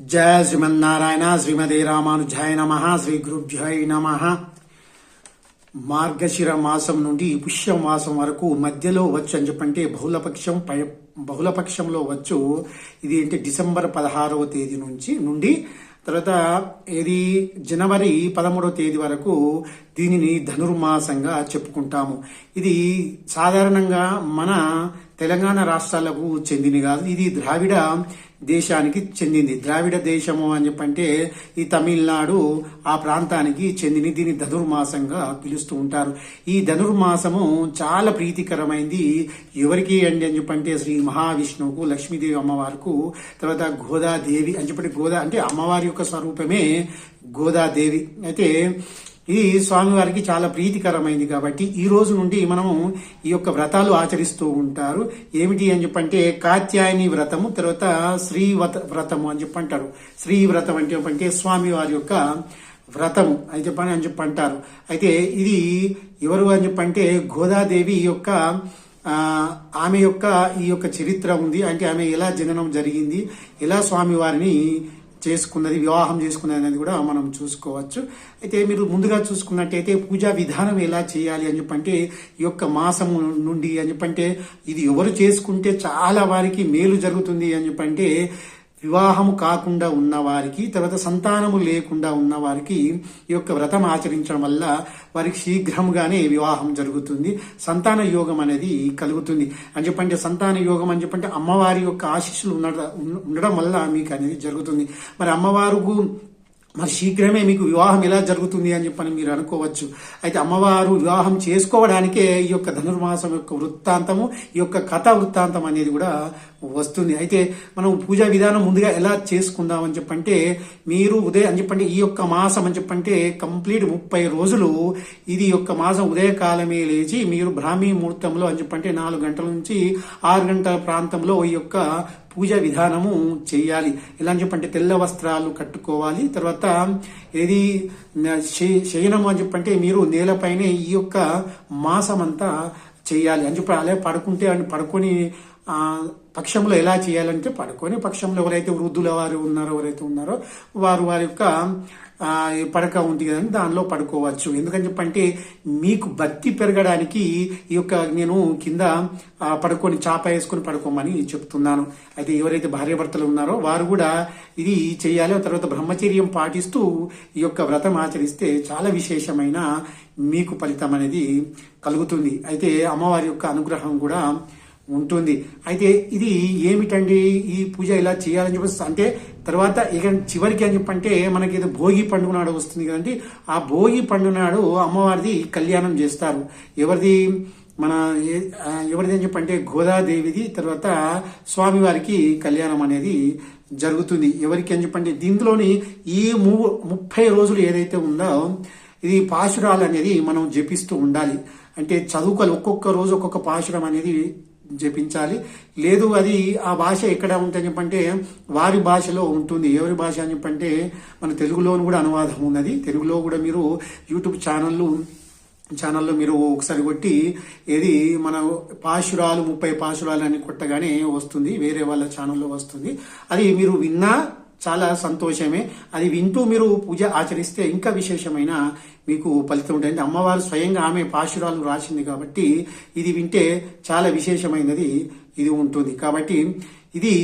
జయ శ్రీమన్నారాయణ శ్రీమతి రామానుజాయ నమ శ్రీ గురుభ్యాయ నమ. మార్గశిర మాసం నుండి పుష్య మాసం వరకు మధ్యలో వచ్చు అని చెప్పంటే బహుళపక్షం పై బహుళపక్షంలో వచ్చు. ఇది ఏంటి? డిసెంబర్ పదహారవ తేదీ నుంచి నుండి తర్వాత ఇది జనవరి పదమూడవ తేదీ వరకు దీనిని ధనుర్మాసంగా చెప్పుకుంటాము. ఇది సాధారణంగా మన తెలంగాణ రాష్ట్రాలకు చెందింది కాదు. ఇది ద్రావిడ దేశానికి చెందింది. ద్రావిడ దేశము అని చెప్పంటే ఈ తమిళనాడు ఆ ప్రాంతానికి చెందింది. దీన్ని ధనుర్మాసంగా పిలుస్తూ ఉంటారు. ఈ ధనుర్మాసము చాలా ప్రీతికరమైంది. ఎవరికి అండి అని చెప్పంటే శ్రీ మహావిష్ణువుకు లక్ష్మీదేవి అమ్మవారికి తర్వాత గోదాదేవి అని చెప్పంటే గోదా అంటే అమ్మవారి యొక్క స్వరూపమే గోదాదేవి. అయితే ఇది స్వామివారికి చాలా ప్రీతికరమైంది కాబట్టి ఈ రోజు నుండి మనము ఈ యొక్క వ్రతాలు ఆచరిస్తూ ఉంటారు. ఏమిటి అని చెప్పంటే కాత్యాయని వ్రతము తర్వాత శ్రీ వ్రతము అని చెప్పంటారు. శ్రీ వ్రతం అంటే అంటే స్వామివారి యొక్క వ్రతము అని చెప్పని అని చెప్పంటారు. అయితే ఇది ఎవరు అని చెప్పంటే గోదాదేవి యొక్క ఆమె యొక్క ఈ యొక్క చరిత్ర ఉంది. అంటే ఆమె ఎలా జననం జరిగింది ఎలా స్వామివారిని చేసుకున్నది వివాహం చేసుకున్నది అనేది కూడా మనం చూసుకోవచ్చు. అయితే మీరు ముందుగా చూసుకున్నట్టయితే పూజా విధానం ఎలా చేయాలి అని చెప్పంటే ఈ యొక్క మాసం నుండి అని చెప్పంటే ఇది ఎవరు చేసుకుంటే చాలా వారికి మేలు జరుగుతుంది అని చెప్పంటే వివాహము కాకుండా ఉన్నవారికి తర్వాత సంతానము లేకుండా ఉన్నవారికి ఈ యొక్క వ్రతం ఆచరించడం వల్ల వారికి శీఘ్రంగానే వివాహం జరుగుతుంది. సంతాన యోగం అనేది కలుగుతుంది. అని చెప్పంటే సంతాన యోగం అని చెప్పంటే అమ్మవారి యొక్క ఆశీస్సులు ఉండడం వల్ల మీకు అనేది జరుగుతుంది. మరి అమ్మవారు మరి శీఘ్రమే మీకు వివాహం ఎలా జరుగుతుంది అని చెప్పని మీరు అనుకోవచ్చు. అయితే అమ్మవారు వివాహం చేసుకోవడానికే ఈ యొక్క ధనుర్మాసం యొక్క వృత్తాంతము ఈ యొక్క కథ వృత్తాంతం అనేది కూడా వస్తుంది. అయితే మనం పూజా విధానం ముందుగా ఎలా చేసుకుందాం అని చెప్పంటే మీరు ఉదయం అని చెప్పంటే ఈ యొక్క మాసం అని చెప్పంటే కంప్లీట్ ముప్పై రోజులు ఇది యొక్క మాసం ఉదయకాలమే లేచి మీరు బ్రాహ్మీ ముహూర్తంలో అని చెప్పంటే నాలుగు గంటల నుంచి ఆరు గంటల ప్రాంతంలో ఈ యొక్క పూజ విధానము చేయాలి. ఎలా అని చెప్పంటే తెల్ల వస్త్రాలు కట్టుకోవాలి. తర్వాత ఏది శయనము అని చెప్పంటే మీరు నేలపైనే ఈ యొక్క మాసమంతా చేయాలి. అని చెప్పి అలా పడుకుంటే అని పడుకొని పక్షంలో ఎలా చేయాలంటే పడుకొని పక్షంలో ఎవరైతే వృద్ధుల వారు ఉన్నారో ఎవరైతే ఉన్నారో వారు వారి యొక్క పడక ఉంది కదండి దానిలో పడుకోవచ్చు. ఎందుకని చెప్పంటే మీకు భక్తి పెరగడానికి ఈ యొక్క నేను కింద పడుకొని చాప వేసుకొని పడుకోమని చెప్తున్నాను. అయితే ఎవరైతే భార్యాభర్తలు ఉన్నారో వారు కూడా ఇది చేయాలి. తర్వాత బ్రహ్మచర్యం పాటిస్తూ ఈ యొక్క వ్రతం ఆచరిస్తే చాలా విశేషమైన మీకు ఫలితం అనేది కలుగుతుంది. అయితే అమ్మవారి యొక్క అనుగ్రహం కూడా ఉంటుంది. అయితే ఇది ఏమిటండి? ఈ పూజ ఇలా చేయాలని చెప్పి అంటే తర్వాత ఇక చివరికి అని చెప్పంటే మనకి ఏదో భోగి పండుగ నాడు వస్తుంది కదండి. ఆ భోగి పండుగ నాడు అమ్మవారిది కళ్యాణం చేస్తారు. ఎవరిది? మన ఎవరిది అని చెప్పంటే గోదాదేవిది. తర్వాత స్వామివారికి కళ్యాణం అనేది జరుగుతుంది. ఎవరికి అని చెప్పంటే దీంట్లోని ఈ ముప్పై రోజులు ఏదైతే ఉందో ఇది పాశురాలు అనేది మనం జపిస్తూ ఉండాలి. అంటే చదువుకోవాలి. ఒక్కొక్క రోజు ఒక్కొక్క పాశురం అనేది జపించాలి. లేదు అది ఆ భాష ఎక్కడ ఉంటుంది చెప్పంటే వారి భాషలో ఉంటుంది. ఎవరి భాష అని చెప్పంటే మన తెలుగులోను కూడా అనువాదం ఉన్నది. తెలుగులో కూడా మీరు యూట్యూబ్ ఛానళ్ళు ఛానల్లో మీరు ఒకసారి కొట్టి ఏది మన పాశురాలు ముప్పై పాశురాలు అని కొట్టగానే వస్తుంది. వేరే వాళ్ళ ఛానల్లో వస్తుంది. అది మీరు విన్నా చాలా సంతోషమే. అది వింటూ మీరు పూజ ఆచరిస్తే ఇంకా విశేషమైన మీకు ఫలితం ఉంటుంది. అమ్మవారు స్వయంగా ఆమె పాశురాలు రాసింది కాబట్టి ఇది వింటే చాలా విశేషమైనది ఇది ఉంటుంది. కాబట్టి ఇది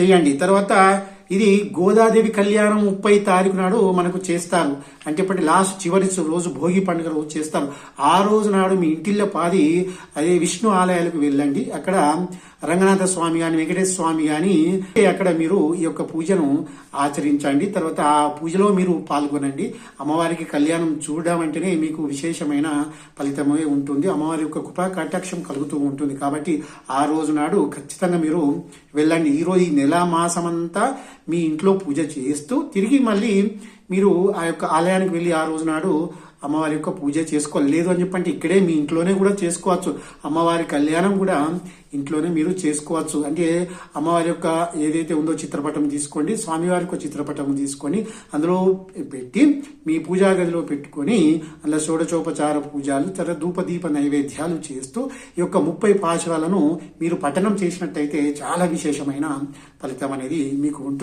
చేయండి. తర్వాత ఇది గోదాదేవి కళ్యాణం ముప్పై తారీఖు నాడు మనకు చేస్తారు. అంటే ఇప్పటి లాస్ట్ చివరి రోజు భోగి పండుగ రోజు చేస్తారు. ఆ రోజు నాడు మీ ఇంటిల్లో పాది అదే విష్ణు ఆలయాలకు వెళ్ళండి. అక్కడ రంగనాథ స్వామి గాని వెంకటేశ్వర స్వామి గాని అక్కడ మీరు ఈ యొక్క పూజను ఆచరించండి. తర్వాత ఆ పూజలో మీరు పాల్గొనండి. అమ్మవారికి కళ్యాణం చూడడం అంటేనే మీకు విశేషమైన ఫలితమే ఉంటుంది. అమ్మవారి యొక్క కృపా కటాక్షం కలుగుతూ ఉంటుంది. కాబట్టి ఆ రోజు నాడు ఖచ్చితంగా మీరు వెళ్ళండి. ఈరోజు ఈ నెల మాసమంతా మీ ఇంట్లో పూజ చేస్తూ తిరిగి మళ్ళీ మీరు ఆ యొక్క ఆలయానికి వెళ్ళి ఆ రోజు నాడు అమ్మవారి యొక్క పూజ చేసుకోవాలి అని చెప్పంటే ఇక్కడే మీ ఇంట్లోనే కూడా చేసుకోవచ్చు. అమ్మవారి కళ్యాణం కూడా ఇంట్లోనే మీరు చేసుకోవచ్చు. అంటే అమ్మవారి యొక్క ఏదైతే ఉందో చిత్రపటం తీసుకోండి స్వామివారి యొక్క చిత్రపటం తీసుకొని అందులో పెట్టి మీ పూజా గదిలో పెట్టుకొని అందులో షోడచోపచార పూజలు తర్వాత ధూపదీప నైవేద్యాలు చేస్తూ ఈ యొక్క ముప్పై పాశరాలను మీరు పఠనం చేసినట్టయితే చాలా విశేషమైన ఫలితం అనేది మీకు ఉంటుంది.